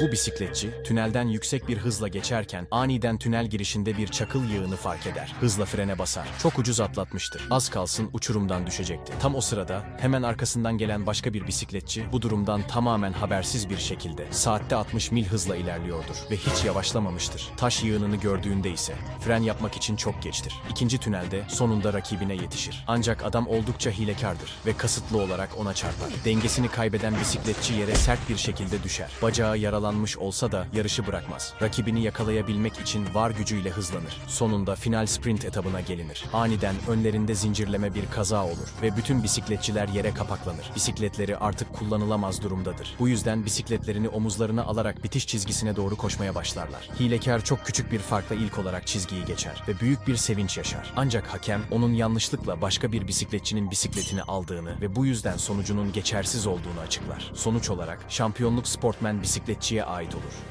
Bu bisikletçi tünelden yüksek bir hızla geçerken aniden tünel girişinde bir çakıl yığını fark eder. Hızla frene basar. Çok ucuz atlatmıştır. Az kalsın uçurumdan düşecekti. Tam o sırada hemen arkasından gelen başka bir bisikletçi bu durumdan tamamen habersiz bir şekilde saatte 60 mil hızla ilerliyordur ve hiç yavaşlamamıştır. Taş yığınını gördüğünde ise fren yapmak için çok geçtir. İkinci tünelde sonunda rakibine yetişir. Ancak adam oldukça hilekardır ve kasıtlı olarak ona çarpar. Dengesini kaybeden bisikletçi yere sert bir şekilde düşer. Bacağı yaralanmış olsa da yarışı bırakmaz. Rakibini yakalayabilmek için var gücüyle hızlanır. Sonunda final sprint etabına gelinir. Aniden önlerinde zincirleme bir kaza olur ve bütün bisikletçiler yere kapaklanır. Bisikletleri artık kullanılamaz durumdadır. Bu yüzden bisikletlerini omuzlarına alarak bitiş çizgisine doğru koşmaya başlarlar. Hilekar çok küçük bir farkla ilk olarak çizgiyi geçer ve büyük bir sevinç yaşar. Ancak hakem onun yanlışlıkla başka bir bisikletçinin bisikletini aldığını ve bu yüzden sonucunun geçersiz olduğunu açıklar. Sonuç olarak şampiyonluk sportmen bisikletçiye ait olur.